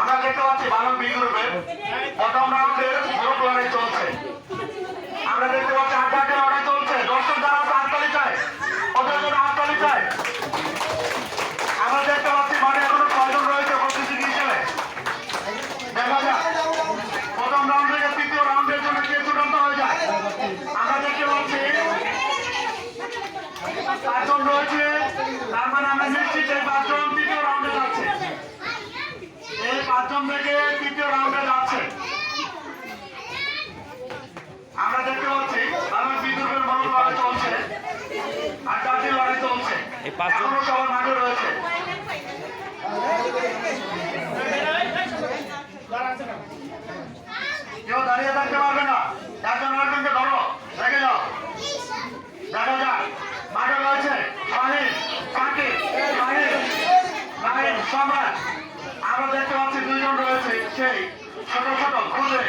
আমরা দেখতে পাচ্ছি বালক বি প্রথম রাউন্ডের গ্রুপ চলছে। আমরা দেখতে পাচ্ছি আড্ডাতে লড়াই চলছে। দর্শক যারা আছে, হাততালি চায়। ওদের আমরা দেখতে পাচ্ছি মাঠে এখনও ছয়জন রয়েছে প্রতিযোগী হিসেবে। দেখা যাক। প্রথম রাউন্ড তৃতীয় রাউন্ডের জন্য কে চূড়ান্ত হয়ে যায়। আমরা দেখতে পাচ্ছি পাঁচজন রয়েছে। তার মানে আমরা নিশ্চিত তৃতীয় রাউন্ডে যাচ্ছে পাঁচজন থেকে তৃতীয় রাউন্ডে যাচ্ছে। আমরা দেখতে পাচ্ছি আমার বিদ্যুতের মনোর লড়াই চলছে আর জাতির লড়াই চলছে। এখনও সবার মাঠে রয়েছে। কেউ দাঁড়িয়ে থাকতে পারবে না। একজন আরেকজনকে ধরো রেখে যাও। দেখা যাক। মাঠে রয়েছে শাহিন সাকিব শাহিন নাহিদ সম্রাট। আমরা দেখতে পাচ্ছি রয়েছে সেই ছোট ছোট খুদে